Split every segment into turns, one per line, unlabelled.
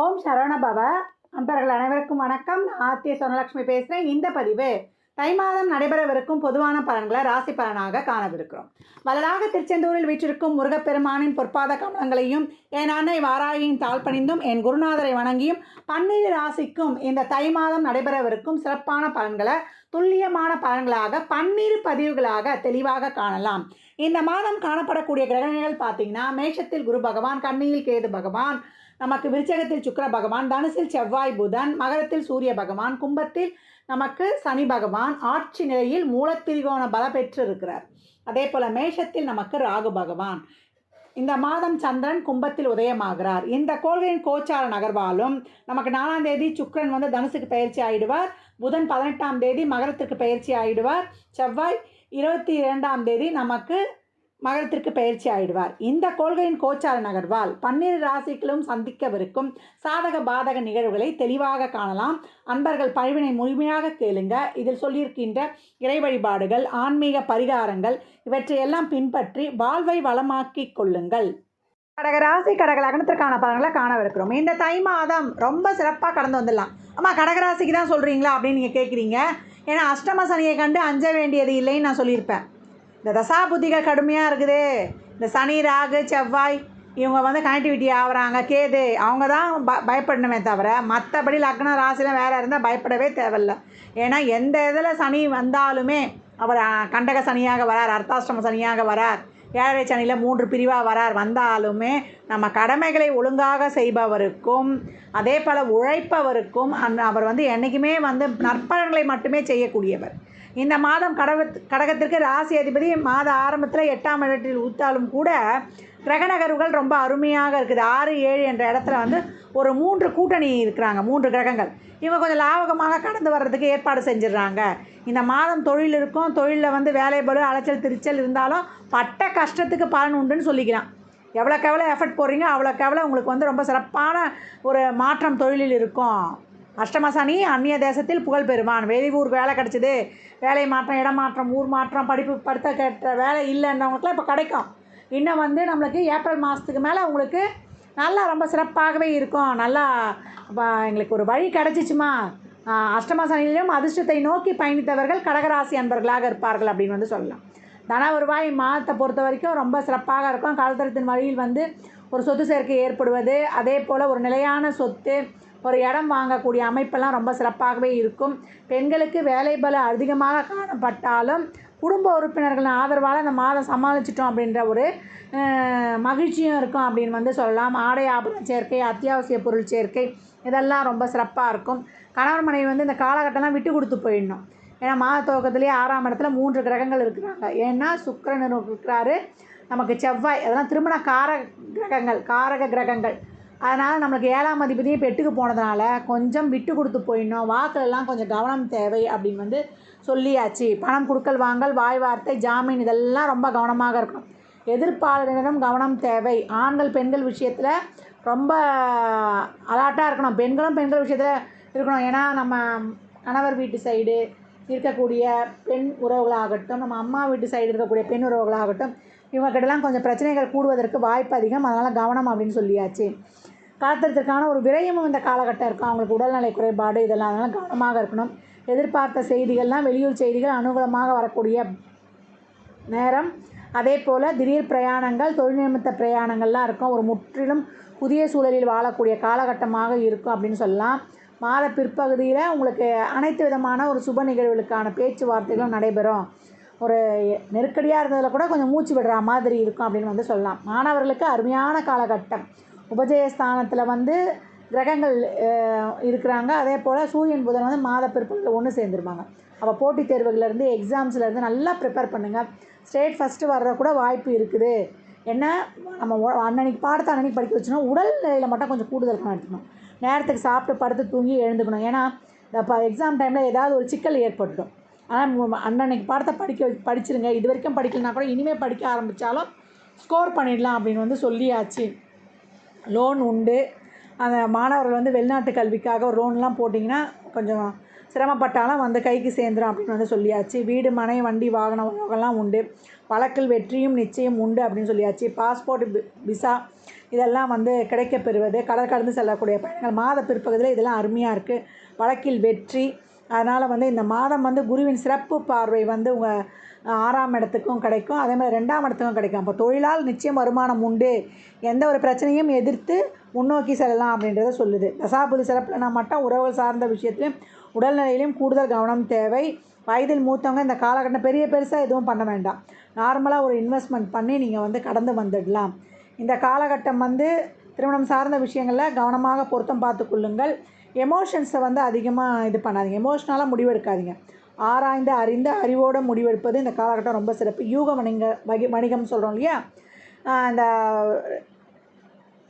ஓம் சரவணபவ அன்பர்கள் அனைவருக்கும் வணக்கம். நான் ஆத்திய சொர்ணலட்சுமி பேசுகிறேன் இந்த பதிவு தை மாதம் நடைபெறவிருக்கும் பொதுவான பலன்களை ராசி பலனாக காணவிருக்கிறோம். வலதாக திருச்செந்தூரில் வீற்றிருக்கும் முருகப்பெருமானின் பொற்பாத கமலங்களையும் என் அன்னை வாராயின் தாழ் பணிந்தும் என் குருநாதரை வணங்கியும் பன்னிரு ராசிக்கும் இந்த தை மாதம் நடைபெறவிருக்கும் சிறப்பான பலன்களை துல்லியமான பலன்களாக பன்னிரு பதிவுகளாக தெளிவாக காணலாம். இந்த மாதம் காணப்படக்கூடிய கிரகங்கள் பார்த்தீங்கன்னா மேஷத்தில் குரு பகவான் கண்ணியில் கேது பகவான் நமக்கு விருச்சகத்தில் சுக்கர பகவான் தனுசில் செவ்வாய் புதன் மகரத்தில் சூரிய பகவான் கும்பத்தில் நமக்கு சனி பகவான் ஆட்சி நிலையில் மூலத்திரிகோண பல பெற்று இருக்கிறார் அதே போல் மேஷத்தில் நமக்கு ராகு பகவான். இந்த மாதம் சந்திரன் கும்பத்தில் உதயமாகிறார். இந்த கோள்களின் கோச்சார நகர்வாலும் நமக்கு நாலாம் தேதி சுக்கிரன் வந்து தனுசுக்கு பயிற்சி ஆயிடுவார். புதன் பதினெட்டாம் தேதி மகரத்திற்கு பயிற்சி ஆயிடுவார். செவ்வாய் இருபத்தி இரண்டாம் தேதி நமக்கு மகரத்திற்கு பயிற்சி ஆயிடுவார். இந்த கொள்கையின் கோச்சார நகர்வால் பன்னிரு ராசிகளும் சந்திக்கவிருக்கும் சாதக பாதக நிகழ்வுகளை தெளிவாக காணலாம். அன்பர்கள் பழிவினை முழுமையாக கேளுங்க. இதில் சொல்லியிருக்கின்ற இறை வழிபாடுகள் ஆன்மீக பரிகாரங்கள் இவற்றையெல்லாம் பின்பற்றி வாழ்வை வளமாக்கிக் கொள்ளுங்கள். கடக ராசி கடக லக்னத்திற்கான பலன்களை காணவிருக்கிறோம். இந்த தை மாதம் ரொம்ப சிறப்பாக கடந்து வந்துடலாம். அம்மா கடகராசிக்கு தான் சொல்கிறீங்களா அப்படின்னு நீங்கள் கேட்குறீங்க ஏன்னா அஷ்டம சனியை கண்டு அஞ்ச வேண்டியது இல்லைன்னு நான் சொல்லியிருப்பேன். இந்த தசாபுத்திகள் கடுமையாக இருக்குது. இந்த சனி ராகு செவ்வாய் இவங்க வந்து கனெக்டிவிட்டி ஆகுறாங்க கேது அவங்க தான் ப பயப்படணுமே தவிர மற்றபடி லக்ன ராசிலாம் வேறு இருந்தால் பயப்படவே தேவையில்ல. ஏன்னா எந்த இதில் சனி வந்தாலுமே அவர் கண்டக சனியாக வரார் அர்த்தாஷ்டம சனியாக வரார் ஏழரை சனியில் மூன்று பிரிவாக வரார் வந்தாலுமே நம்ம கடமைகளை ஒழுங்காக செய்பவருக்கும் அதே போல் உழைப்பவருக்கும் அந் அவர் வந்து என்றைக்குமே வந்து நற்பலன்களை மட்டுமே செய்யக்கூடியவர். இந்த மாதம் கடக கடகத்திற்கு ராசி அதிபதி மாத ஆரம்பத்தில் எட்டாம் இடத்தில் ஊத்தாலும் கூட கிரக நகர்வுகள் ரொம்ப அருமையாக இருக்குது. ஆறு ஏழு என்ற இடத்துல வந்து ஒரு மூன்று கூட்டணி இருக்கிறாங்க மூன்று கிரகங்கள். இவங்க கொஞ்சம் லாபகமாக கடந்து வர்றதுக்கு ஏற்பாடு செஞ்சிடுறாங்க. இந்த மாதம் தொழில் இருக்கும் தொழிலில் வந்து வேலை பளு அலைச்சல் திருச்சல் இருந்தாலும் பட்ட கஷ்டத்துக்கு பலன் உண்டுன்னு சொல்லிக்கலாம். எவ்வளோக்கு எவ்வளோ எஃபர்ட் போடுறீங்க அவ்வளோக்கு எவ்வளோ உங்களுக்கு வந்து ரொம்ப சிறப்பான ஒரு மாற்றம் தொழிலில் இருக்கும். அஷ்டமசனி அந்நிய தேசத்தில் புகழ் பெறுவான். வெளியூர் வேலை கிடச்சிது. வேலை மாற்றம் இடம் மாற்றம் ஊர் மாற்றம் படிப்பு படுத்த கேட்ட வேலை இல்லைன்றவங்களுக்குலாம் இப்போ கிடைக்கும். இன்னும் வந்து நம்மளுக்கு ஏப்ரல் மாதத்துக்கு மேலே உங்களுக்கு நல்லா ரொம்ப சிறப்பாகவே இருக்கும். நல்லா இப்போ எங்களுக்கு ஒரு வழி கிடச்சிச்சுமா? அஷ்டம சனியிலும் அதிர்ஷ்டத்தை நோக்கி பயணித்தவர்கள் கடகராசி அன்பர்களாக இருப்பார்கள் அப்படின்னு வந்து சொல்லலாம். தன வருவாய் மாதத்தை பொறுத்த வரைக்கும் ரொம்ப சிறப்பாக இருக்கும். காலத்தரத்தின் வழியில் வந்து ஒரு சொத்து சேர்க்கை ஏற்படுவது அதே போல் ஒரு நிலையான சொத்து ஒரு இடம் வாங்கக்கூடிய அமைப்பெல்லாம் ரொம்ப சிறப்பாகவே இருக்கும். பெண்களுக்கு வேலை பலம் அதிகமாக காணப்பட்டாலும் குடும்ப உறுப்பினர்களின் ஆதரவால் இந்த மாதம் சமாளிச்சிட்டோம் அப்படின்ற ஒரு மகிழ்ச்சியும் இருக்கும் அப்படின்னு வந்து சொல்லலாம். ஆடை ஆபரண சேர்க்கை அத்தியாவசிய பொருள் சேர்க்கை இதெல்லாம் ரொம்ப சிறப்பாக இருக்கும். கணவன் மனைவி வந்து இந்த காலகட்டம்லாம் விட்டு கொடுத்து போயிடணும். ஏன்னா மாத துவக்கத்துலேயே ஆறாம் இடத்துல மூன்று கிரகங்கள் இருக்கிறாங்க. ஏன்னா சுக்கரன் இருக்கிறாரு. நமக்கு செவ்வாய் அதெல்லாம் திருமண கார கிரகங்கள் காரக கிரகங்கள். அதனால் நம்மளுக்கு ஏழாம் அதிபதியும் இப்போ எட்டுக்கு போனதுனால கொஞ்சம் விட்டு கொடுத்து போயிடணும். வாக்குலலாம் கொஞ்சம் கவனம் தேவை அப்படின்னு வந்து சொல்லியாச்சு. பணம் கொடுக்கல் வாங்கல் வாய் வார்த்தை ஜாமீன் இதெல்லாம் ரொம்ப கவனமாக இருக்கணும். எதிர்ப்பாளரிடம் கவனம் தேவை. ஆண்கள் பெண்கள் விஷயத்தில் ரொம்ப அலாட்டாக இருக்கணும். பெண்களும் பெண்கள் விஷயத்தில் இருக்கணும். ஏன்னா நம்ம கணவர் வீட்டு சைடு இருக்கக்கூடிய பெண் உறவுகளாகட்டும் நம்ம அம்மா வீட்டு சைடு இருக்கக்கூடிய பெண் உறவுகளாகட்டும் இவங்ககிட்டலாம் கொஞ்சம் பிரச்சனைகள் கூடுவதற்கு வாய்ப்பு அதிகம். அதனால் கவனம் அப்படின்னு சொல்லியாச்சு. காத்திரத்திற்கான ஒரு விரயமும் இந்த காலகட்டம் இருக்கும். அவங்களுக்கு உடல்நிலை குறைபாடு இதெல்லாம் அதனால் கவனமாக இருக்கணும். எதிர்பார்த்த செய்திகள்லாம் வெளியூர் செய்திகள் அனுகூலமாக வரக்கூடிய நேரம். அதே போல் திடீர் பிரயாணங்கள் தொழில் நிமித்த பிரயாணங்கள்லாம் இருக்கும். ஒரு முற்றிலும் புதிய சூழலில் வாழக்கூடிய காலகட்டமாக இருக்கும் அப்படின்னு சொல்லலாம். மாத பிற்பகுதியில் உங்களுக்கு அனைத்து விதமான ஒரு சுப நிகழ்வுகளுக்கான பேச்சுவார்த்தைகளும் நடைபெறும். ஒரு நெருக்கடியாக இருந்ததில் கூட கொஞ்சம் மூச்சு விடுற மாதிரி இருக்கும் அப்படின்னு வந்து சொல்லலாம். மாணவர்களுக்கு அருமையான காலகட்டம். உபஜயஸ்தானத்தில் வந்து கிரகங்கள் இருக்கிறாங்க. அதே போல் சூரியன் புதன் வந்து மாத பிற்பகுதியில் ஒன்று சேர்ந்துருவாங்க அப்போ போட்டித் தேர்வுகள்லேருந்து எக்ஸாம்ஸ்லேருந்து நல்லா ப்ரிப்பேர் பண்ணுங்கள் ஸ்டேட் ஃபஸ்ட்டு வர்ற கூட வாய்ப்பு இருக்குது. என்ன? நம்ம அன்னன்னைக்கு பாடத்தை அன்னன்னைக்கு படிக்க வச்சணும் உடல் நிலையில் மட்டும் கொஞ்சம் கூடுதல் கவனம் எடுத்துக்கணும். நேரத்துக்கு சாப்பிட்டு படுத்து தூங்கி எழுந்துக்கணும். ஏன்னா இப்போ எக்ஸாம் டைமில் ஏதாவது ஒரு சிக்கல் ஏற்பட்டுடும். ஆனால் அன்னன்னைக்கு பாடத்தை படிக்க படிச்சிருங்க. இது வரைக்கும் படிக்கலனா கூட இனிமேல் படிக்க ஆரம்பித்தாலும் ஸ்கோர் பண்ணிடலாம் அப்படின்னு வந்து சொல்லியாச்சு. லோன் உண்டு. அந்த மாணவர்கள் வந்து வெளிநாட்டு கல்விக்காக ஒரு லோன்லாம் போட்டிங்கன்னா கொஞ்சம் சிரமப்பட்டாலும் வந்து கைக்கு சேர்ந்துடும் அப்படின்னு வந்து சொல்லியாச்சு. வீடு மனை வண்டி வாகனம் எல்லாம் உண்டு. வழக்கில் வெற்றியும் நிச்சயம் உண்டு அப்படின்னு சொல்லியாச்சு. பாஸ்போர்ட் விசா இதெல்லாம் வந்து கிடைக்கப்பெறுவது கடல் கடந்து செல்லக்கூடிய பயணங்கள் மாத பிற்பகுதியில் இதெல்லாம் அருமையாக இருக்குது வழக்கில் வெற்றி. அதனால் வந்து இந்த மாதம் வந்து குருவின் சிறப்பு பார்வை வந்து உங்கள் ஆறாம் இடத்துக்கும் கிடைக்கும். அதே மாதிரி ரெண்டாம் இடத்துக்கும் கிடைக்கும். அப்போ தொழிலால் நிச்சயம் வருமானம் உண்டு. எந்த ஒரு பிரச்சனையும் எதிர்த்து முன்னோக்கி செல்லலாம் அப்படின்றத சொல்லுது. தசாபுதி சிறப்புனா மட்டும் உறவுகள் சார்ந்த விஷயத்துலையும் உடல்நிலையிலையும் கூடுதல் கவனம் தேவை. வயதில் மூத்தவங்க இந்த காலகட்டம் பெரிய பெருசாக எதுவும் பண்ண வேண்டாம். நார்மலாக ஒரு இன்வெஸ்ட்மெண்ட் பண்ணி நீங்கள் வந்து கடந்து வந்துடலாம். இந்த காலகட்டம் வந்து திருமணம் சார்ந்த விஷயங்களில் கவனமாக பொருத்தம் பார்த்து கொள்ளுங்கள். எமோஷன்ஸை வந்து அதிகமாக இது பண்ணாதீங்க. எமோஷ்னலாக முடிவெடுக்காதீங்க. ஆராய்ந்து அறிந்து அறிவோடு முடிவெடுப்பது இந்த காலகட்டம் ரொம்ப சிறப்பு. யூக வணிக வகி வணிகம் சொல்கிறோம் இல்லையா? இந்த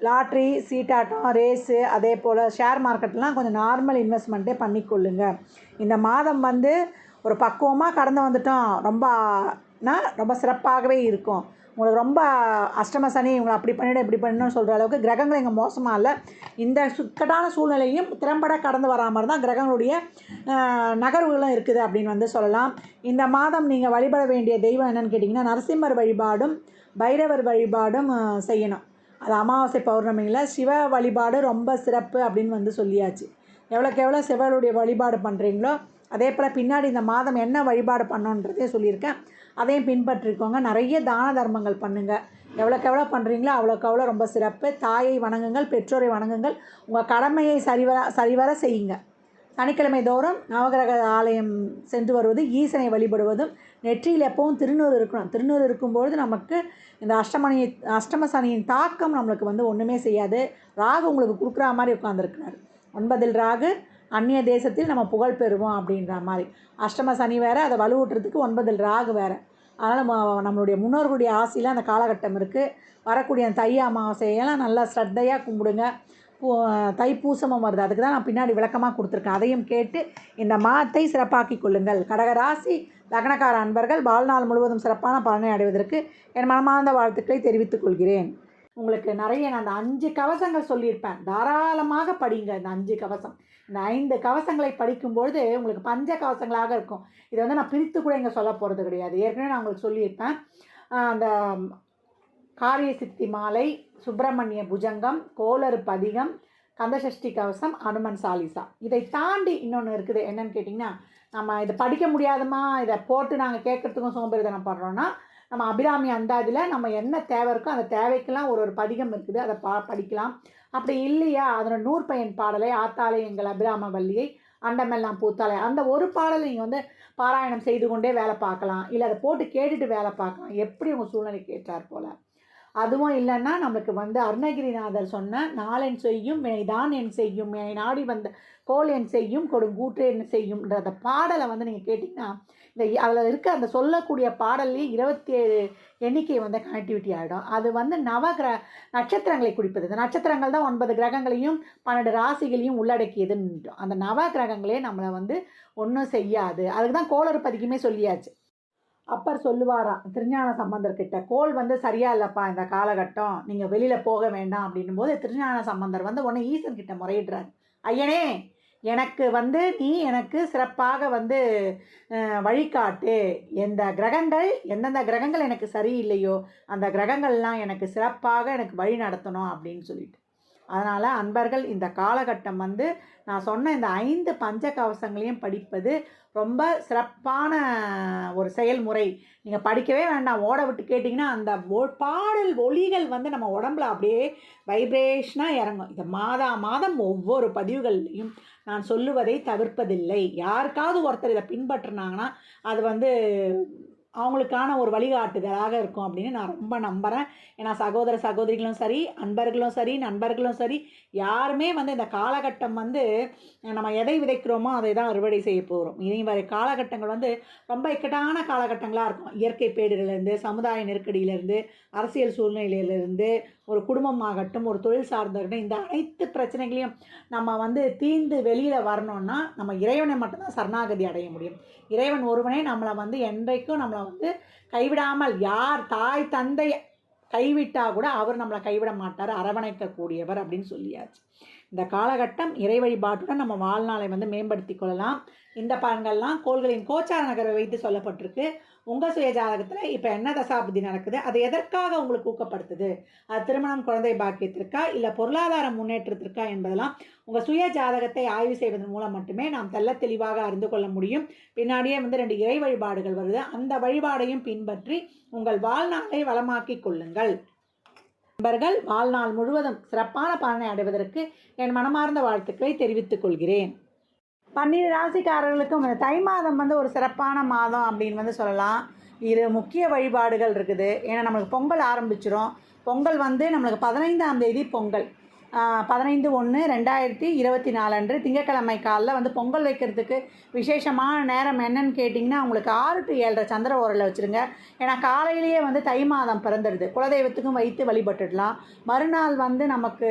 லாட்ரி சீட்டாட்டம் ரேஸு அதே போல் ஷேர் மார்க்கெட்லாம் கொஞ்சம் நார்மல் இன்வெஸ்ட்மெண்ட்டே பண்ணிக்கொள்ளுங்க. இந்த மாதம் வந்து ஒரு பக்குவமாக கடந்து வந்துட்டோம். ரொம்ப ரொம்ப சிறப்பாகவே இருக்கும். உங்களுக்கு ரொம்ப அஷ்டம சனி இவங்களை அப்படி பண்ணிவிட இப்படி பண்ணணும்னு சொல்கிற அளவுக்கு கிரகங்கள் இங்கே மோசமாக இல்லை. இந்த சுக்கட்டான சூழ்நிலையும் திறம்பட கடந்து வரா மாதிரி தான் கிரகங்களுடைய நகர்வுகளும் இருக்குது அப்படின்னு வந்து சொல்லலாம். இந்த மாதம் நீங்கள் வழிபட வேண்டிய தெய்வம் என்னென்னு கேட்டிங்கன்னா நரசிம்மர் வழிபாடும் பைரவர் வழிபாடும் செய்யணும். அது அமாவாசை பௌர்ணமியில் சிவ வழிபாடு ரொம்ப சிறப்பு அப்படின்னு வந்து சொல்லியாச்சு. எவ்வளோக்கு எவ்வளோ சிவனுடைய வழிபாடு பண்ணுறீங்களோ அதே போல் பின்னாடி இந்த மாதம் என்ன வழிபாடு பண்ணணுன்றதே சொல்லியிருக்கேன். அதையும் பின்பற்றிக்கோங்க. நிறைய தான தர்மங்கள் பண்ணுங்கள் எவ்வளோக்கு எவ்வளோ பண்ணுறீங்களோ அவ்வளோக்கு அவ்வளோ ரொம்ப சிறப்பு. தாயை வணங்குங்கள் பெற்றோரை வணங்குங்கள். உங்கள் கடமையை சரிவர சரிவர செய்யுங்க. சனிக்கிழமை தோறும் நவகிரக ஆலயம் சென்று வருவது ஈசனை வழிபடுவதும் நெற்றியில் எப்பவும் திருநூறு இருக்கணும். திருநூறு இருக்கும்பொழுது நமக்கு இந்த அஷ்டமணி அஷ்டம சனியின் தாக்கம் நம்மளுக்கு வந்து ஒன்றுமே செய்யாது. ராகு உங்களுக்கு கொடுக்குற மாதிரி உட்காந்துருக்கிறார் ஒன்பதில் ராகு அந்நிய தேசத்தில் நம்ம புகழ் பெறுவோம் அப்படின்ற மாதிரி. அஷ்டம சனி வேறு அதை வலுவூட்டுறதுக்கு ஒன்பதில் ராகு வேறு. அதனால் நம்மளுடைய முன்னோர்களுடைய ஆசையில் அந்த காலகட்டம் இருக்குது வரக்கூடிய அந்த தை அமாவாசையெல்லாம் நல்லா ஸ்ரத்தையாக கும்பிடுங்க. பூ- தைப்பூசமும் வருது. அதுக்கு தான் நான் பின்னாடி விளக்கமாக கொடுத்துருக்கேன். அதையும் கேட்டு இந்த மாதத்தை சிறப்பாக்கி கொள்ளுங்கள். கடகராசி லக்னக்கார அன்பர்கள் வாழ்நாள் முழுவதும் சிறப்பான பலனை அடைவதற்கு என் மனமார்ந்த வாழ்த்துக்களை தெரிவித்துக் கொள்கிறேன். உங்களுக்கு நிறைய நான் அந்த அஞ்சு கவசங்கள் சொல்லியிருப்பேன். தாராளமாக படிங்க இந்த அஞ்சு கவசம். இந்த ஐந்து கவசங்களை படிக்கும்பொழுது உங்களுக்கு பஞ்ச கவசங்களாக இருக்கும். இதை வந்து நான் பிரித்து கூட இங்கே சொல்ல போகிறது கிடையாது. ஏற்கனவே நான் உங்களுக்கு சொல்லியிருப்பேன். அந்த காரிய சித்தி மாலை சுப்பிரமணிய புஜங்கம் கோளறு பதிகம் கந்தசஷ்டி கவசம் அனுமன் சாலிசா. இதை தாண்டி இன்னொன்று இருக்குது. என்னன்னு கேட்டிங்கன்னா நம்ம இதை படிக்க முடியாதமா இதை போட்டு நாங்கள் கேட்குறதுக்கும் சோம்பேறிதனம் படுறோன்னா நம்ம அபிராமி அந்தாதியில் நம்ம என்ன தேவை இருக்கோ அந்த தேவைக்கெல்லாம் ஒரு ஒரு பதிகம் இருக்குது. அதை பா படிக்கலாம். அப்படி இல்லையா? அதோட நூற்பயன் பாடலை ஆத்தாலை எங்கள் அபிராம வள்ளியை அண்டமெல்லாம் பூத்தாலை அந்த ஒரு பாடலை நீங்கள் வந்து பாராயணம் செய்து கொண்டே வேலை பார்க்கலாம். இல்லை அதை போட்டு கேட்டுட்டு வேலை பார்க்கலாம். எப்படி உங்கள் சூழ்நிலை கேட்டார் போல். அதுவும் இல்லைன்னா நம்மளுக்கு வந்து அருணகிரிநாதர் சொன்ன நாளென் செய்யும் வினைதான் என் செய்யும் என் நாடி வந்த கோல் என் செய்யும் கொடுங்கூற்று என்ன செய்யும்ன்ற அந்த பாடலை வந்து நீங்கள் கேட்டிங்கன்னா இந்த அதில் இருக்க அந்த சொல்லக்கூடிய பாடல்லே இருபத்தி ஏழு எண்ணிக்கை வந்து கனெக்டிவிட்டி ஆகிடும் அது வந்து நவகிர நட்சத்திரங்களை குறிப்பது. இந்த நட்சத்திரங்கள் தான் ஒன்பது கிரகங்களையும் பன்னெண்டு ராசிகளையும் உள்ளடக்கியதுன்னு அந்த நவ கிரகங்களே நம்மளை வந்து ஒன்றும் செய்யாது. அதுக்கு தான் கோளறு பதிக்குமே சொல்லியாச்சு. அப்பர் சொல்லுவாராம் திருஞான சம்பந்தர்கிட்ட கோல் வந்து சரியா இல்லைப்பா இந்த காலகட்டம். நீங்கள் வெளியில் போக வேண்டாம். அப்படின்னும் போது திருஞான சம்பந்தர் வந்து ஒன்று ஈசன் கிட்ட முறையிடுறாரு. ஐயனே எனக்கு வந்து நீ எனக்கு சிறப்பாக வந்து வழிகாட்டு. எந்த கிரகங்கள் எந்தெந்த கிரகங்கள் எனக்கு சரியில்லையோ அந்த கிரகங்கள்லாம் எனக்கு சிறப்பாக எனக்கு வழி நடத்தணும் அப்படின்னு சொல்லிட்டு. அதனால் அன்பர்கள் இந்த காலகட்டம் வந்து நான் சொன்ன இந்த ஐந்து பஞ்ச கவசங்களையும் படிப்பது ரொம்ப சிறப்பான ஒரு செயல்முறை. நீங்கள் படிக்கவே வேண்டாம். ஓட விட்டு கேட்டிங்கன்னா அந்த ஒ- பாடல் ஒலிகள் வந்து நம்ம உடம்புல அப்படியே வைப்ரேஷனாக இறங்கும். இந்த மாதா மாதம் ஒவ்வொரு பதிவுகள்லையும் நான் சொல்லுவதை தவிர்ப்பதில்லை. யாருக்காவது ஒருத்தர் இதை பின்பற்றினாங்கன்னா அது வந்து அவங்களுக்கான ஒரு வழிகாட்டுதலாக இருக்கும் அப்படின்னு நான் ரொம்ப நம்புகிறேன் ஏன்னா சகோதர சகோதரிகளும் சரி அன்பர்களும் சரி நண்பர்களும் சரி யாருமே வந்து இந்த காலகட்டம் வந்து நம்ம எதை விதைக்கிறோமோ அதை தான் அறுவடை செய்ய போகிறோம் இனி வரை காலகட்டங்கள் வந்து ரொம்ப இக்கட்டான காலகட்டங்களாக இருக்கும். இயற்கை பேடுகளிலிருந்து சமுதாய நெருக்கடியிலேருந்து அரசியல் சூழ்நிலையிலிருந்து ஒரு குடும்பமாகட்டும் ஒரு தொழில் சார்ந்தாகட்டும் இந்த அனைத்து பிரச்சனைகளையும் நம்ம வந்து தீர்ந்து வெளியில் வரணும்னா நம்ம இறைவனை மட்டும்தான் சரணாகதி அடைய முடியும். இறைவன் ஒருவனே நம்மளை வந்து என்றைக்கும் நம்மளை வந்து கைவிடாமல் யார் தாய் தந்தை கைவிட்டா கூட அவர் நம்மளை கைவிட மாட்டார் அரவணைக்கக்கூடியவர் அப்படின்னு சொல்லியாச்சு. இந்த காலகட்டம் இறை வழிபாட்டுடன் நம்ம வாழ்நாளை வந்து மேம்படுத்தி கொள்ளலாம். இந்த பலன்கள்லாம் கோள்களின் கோச்சார நகரை வைத்து சொல்லப்பட்டிருக்கு. உங்கள் சுய ஜாதகத்தில் இப்போ என்ன தசாபுத்தி நடக்குது? அது எதற்காக உங்களுக்கு ஊக்கப்படுத்துது? அது திருமணம் குழந்தை பாக்கியத்திற்கா இல்லை பொருளாதார முன்னேற்றத்திற்கா என்பதெல்லாம் உங்கள் சுய ஜாதகத்தை ஆய்வு செய்வதன் மூலம் மட்டுமே நாம் தெல்ல தெளிவாக அறிந்து கொள்ள முடியும். பின்னாடியே வந்து ரெண்டு இறை வழிபாடுகள் வருது. அந்த வழிபாடையும் பின்பற்றி உங்கள் வாழ்நாளை வளமாக்கிக் கொள்ளுங்கள். நண்பர்கள் வாழ்நாள் முழுவதும் சிறப்பான பலனை அடைவதற்கு என் மனமார்ந்த வாழ்த்துக்களை தெரிவித்துக் கொள்கிறேன். பன்னிரு ராசிக்காரர்களுக்கும் இந்த தை மாதம் வந்து ஒரு சிறப்பான மாதம் அப்படின்னு வந்து சொல்லலாம். இரு முக்கிய வழிபாடுகள் இருக்குது. ஏன்னா நம்மளுக்கு பொங்கல் ஆரம்பிச்சிடும் பொங்கல் வந்து நம்மளுக்கு பதினைந்தாம் தேதி பொங்கல். பதினைந்து ஒன்று ரெண்டாயிரத்தி இருபத்தி நாலு அன்று திங்கக்கிழமை காலில் வந்து பொங்கல் வைக்கிறதுக்கு விசேஷமான நேரம் என்னன்னு கேட்டிங்கன்னா உங்களுக்கு ஆறு டு ஏழரை சந்திர ஓரில் வச்சுருங்க. ஏன்னா காலையிலேயே வந்து தை மாதம் பிறந்துடுது. குலதெய்வத்துக்கும் வைத்து வழிபட்டுடலாம். மறுநாள் வந்து நமக்கு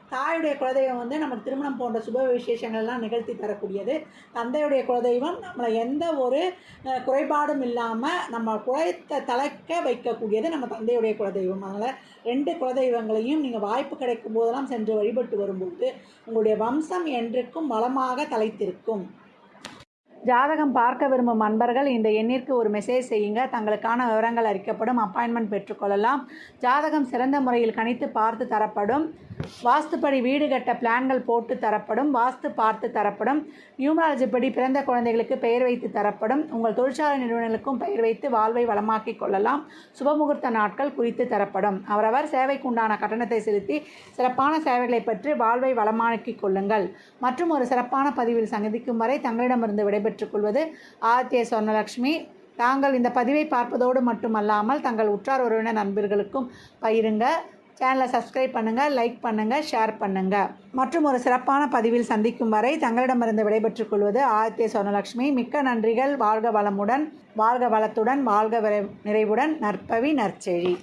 தாயுடைய குலதெய்வம் வந்து நமக்கு திருமணம் போன்ற சுப விசேஷங்கள்லாம் நிகழ்த்தி தரக்கூடியது. தந்தையுடைய குலதெய்வம் நம்மளை எந்த ஒரு குறைபாடும் இல்லாமல் நம்ம குழைத்த தலைக்க வைக்கக்கூடியது நம்ம தந்தையுடைய குலதெய்வம். அதனால் ரெண்டு குலதெய்வங்களையும் நீங்கள் வாய்ப்பு கிடைக்கும் போதெல்லாம் சென்று வழிபட்டு வரும்போது உங்களுடைய வம்சம் என்றைக்கும் வளமாக தலைத்திருக்கும். ஜாதகம் பார்க்க விரும்பும் அன்பர்கள் இந்த எண்ணிற்கு ஒரு மெசேஜ் செய்யுங்க. தங்களுக்கான விவரங்கள் அறிக்கப்படும். அப்பாயின்மெண்ட் பெற்றுக்கொள்ளலாம் ஜாதகம் சிறந்த முறையில் கணித்து பார்த்து தரப்படும். வாஸ்துப்படி வீடு கட்ட பிளான்கள் போட்டு தரப்படும் வாஸ்து பார்த்து தரப்படும் நியூமராலஜி படி பிறந்த குழந்தைகளுக்கு பெயர் வைத்து தரப்படும் உங்கள் தொழிற்சாலை நிறுவனங்களுக்கும் பெயர் வைத்து வாழ்வை வளமாக்கிக் கொள்ளலாம். சுபமுகூர்த்த நாட்கள் குறித்து தரப்படும். அவரவர் சேவைக்குண்டான கட்டணத்தை செலுத்தி சிறப்பான சேவைகளை பற்றி வாழ்வை வளமாக்கிக் கொள்ளுங்கள். மற்றும் ஒரு சிறப்பான பதிவில் சந்திக்கும் வரை தங்களிடமிருந்து விடைபெற்றுக் கொள்வது ஆதித்ய சொர்ணலக்ஷ்மி. தாங்கள் இந்த பதிவை பார்ப்பதோடு மட்டுமல்லாமல் தங்கள் உற்றார் உறவினர் நண்பர்களுக்கும் பயிருங்க சேனலை சப்ஸ்கிரைப் பண்ணுங்கள் லைக் பண்ணுங்கள் ஷேர் பண்ணுங்கள் மற்றும் ஒரு சிறப்பான பதிவில் சந்திக்கும் வரை தங்களிடமிருந்து விடைபெற்றுக் கொள்வது ஆதித்ய சொர்ணலக்ஷ்மி. மிக்க நன்றிகள். வாழ்க வளமுடன் வாழ்க வளத்துடன் வாழ்க விரை- நிறைவுடன். நற்பவி நற்செழி.